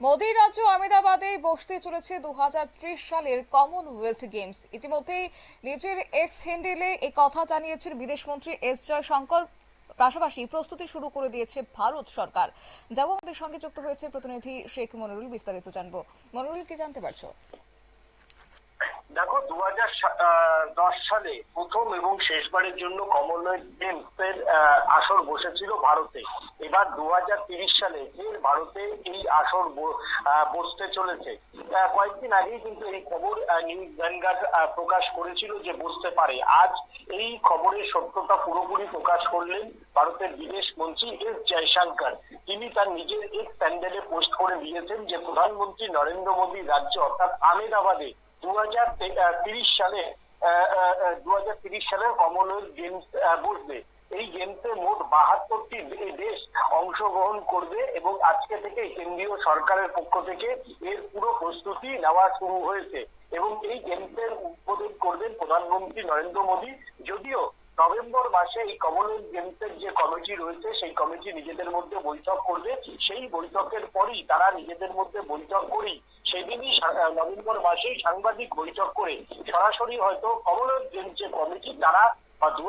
মোদী রাজ্য আমেদাবাদে বসতে চলেছে দু হাজার ত্রিশ সালের কমনওয়েলথ গেমস ইতিমধ্যেই নিজের এক্স হ্যান্ডেলে এ কথা জানিয়েছেন বিদেশমন্ত্রী এস জয়শঙ্কর। পাশাপাশি প্রস্তুতি শুরু করে দিয়েছে ভারত সরকার। যাব আমাদের সঙ্গে যুক্ত হয়েছে প্রতিনিধি শেখ মনিরুল, বিস্তারিত জানব। মনিরুল, কি জানতে পারছ? দেখো দু দশ সালে প্রথম এবং শেষবারের জন্য কমনওয়েলথ গেমস এর আসর বসেছিল ভারতে। এবার দু সালে ফের ভারতে এই আসর বসতে চলেছে। কয়েকদিন আগেই কিন্তু এই খবর নিউজ ভ্যানগার্ড প্রকাশ করেছিল যে বসতে পারে। আজ এই খবরের সত্যতা পুরোপুরি প্রকাশ করলেন ভারতের বিদেশ মন্ত্রী এস জয়শঙ্কর। তিনি তার নিজের এক প্যান্ডেলে পোস্ট করে দিয়েছেন যে, প্রধানমন্ত্রী নরেন্দ্র মোদী রাজ্য অর্থাৎ আহমেদাবাদে দু সালে দু সালের কমনওয়েলথ গেমস বসবে। এই গেমসে মোট বাহাত্তরটি দেশ অংশগ্রহণ করবে এবং আজকে থেকে কেন্দ্রীয় সরকারের পক্ষ থেকে এর পুরো প্রস্তুতি নেওয়া শুরু হয়েছে এবং এই গেমসের উদ্বোধন করবেন প্রধানমন্ত্রী নরেন্দ্র মোদী। যদিও নভেম্বর মাসে এই কমনওয়েলথ গেমসের যে কমিটি রয়েছে, সেই কমিটি নিজেদের মধ্যে বৈঠক করবে। সেই বৈঠকের পরই তারা নিজেদের মধ্যে বৈঠক করেই সেদিনই নভেম্বর মাসেই সাংবাদিক বৈঠক করে সরাসরি হয়তো কমনওয়েলথ গেমস যে কমিটি তারা দু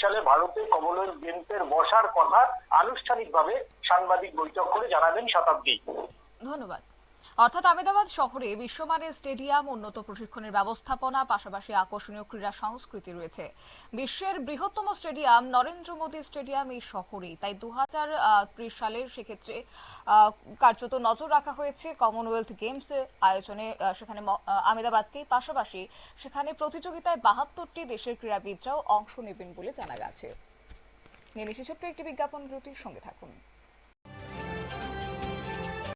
সালে ভারতে কমনওয়েলথ গেমসের বসার কথা আনুষ্ঠানিকভাবে সাংবাদিক বৈঠক করে জানাবেন শতাব্দী। ধন্যবাদ। অর্থাৎ আমেদাবাদ শহরে বিশ্বমানের স্টেডিয়াম, উন্নত প্রশিক্ষণের ব্যবস্থাপনা, পাশাপাশি আকর্ষণীয় ক্রীড়া সংস্কৃতি রয়েছে। বিশ্বের বৃহত্তম স্টেডিয়াম, নরেন্দ্র মোদী স্টেডিয়াম এই শহরেই। তাই দু হাজার সালের সেক্ষেত্রে কার্যত নজর রাখা হয়েছে কমনওয়েলথ গেমস আয়োজনে সেখানে আহমেদাবাদকে পাশাপাশি সেখানে প্রতিযোগিতায় বাহাত্তরটি দেশের ক্রীড়াবিদরাও অংশ নেবেন বলে জানা গেছে। নিয়ে ছোট্ট একটি বিজ্ঞাপন সঙ্গে থাকুন।